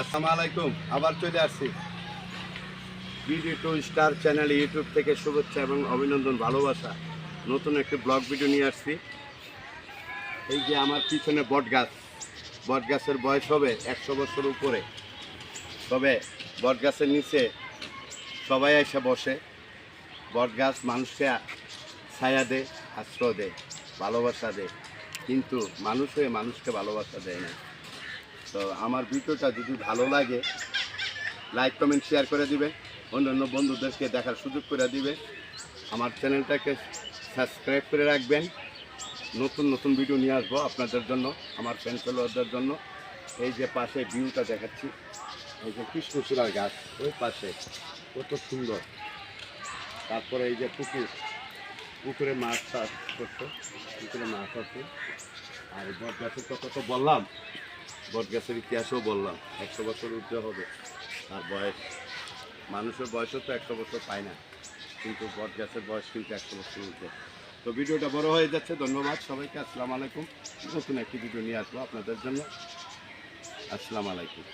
আসসালামু আলাইকুম, আবার চলে আসছি। BD two star channel YouTube থেকে শুভেচ্ছা এবং অভিনন্দন, ভালোবাসা। নতুন একটি ব্লগ ভিডিও নিয়ে আসছি। এই যে আমার পিছনে বট গাছ। বট গাছের বয়স হবে একশো বছর উপরে। তবে বট গাছের নিচে সবাই এসে বসে। বট গাছ মানুষকে ছায়া দেয়, আশ্রয় দেয়, ভালোবাসা দেয়। কিন্তু মানুষ হয়ে মানুষকে ভালোবাসা দেয় না। তো আমার ভিডিওটা যদি ভালো লাগে লাইক কমেন্ট শেয়ার করে দিবে। অন্যান্য বন্ধুদেরকে দেখার সুযোগ করে দিবে। আমার চ্যানেলটাকে সাবস্ক্রাইব করে রাখবেন। নতুন নতুন ভিডিও নিয়ে আসব আপনাদের জন্য, আমার ফ্যান ফলোয়ারদের জন্য। এই যে পাশে ভিউটা দেখাচ্ছি, এই যে কৃষ্ণচূড়ার গাছ, ওই পাশে কত সুন্দর। তারপরে এই যে পুকুর, পুকুরে মাছ চাষ করতো পুকুরে মাছ আছে। আর বট গাছের কথা তো বললাম বট গাছের ইতিহাসও বললাম, একশো বছর ঊর্ধ্বে হবে। আর বয়স, মানুষের বয়সও তো একশো বছর পায় না, কিন্তু বটগাছের বয়স কিন্তু একশো বছর ঊর্ধ্বে তো ভিডিওটা বড় হয়ে যাচ্ছে, ধন্যবাদ সবাইকে, আসসালামু আলাইকুম। নতুন একটি ভিডিও নিয়ে আসব আপনাদের জন্য। আসসালামু আলাইকুম।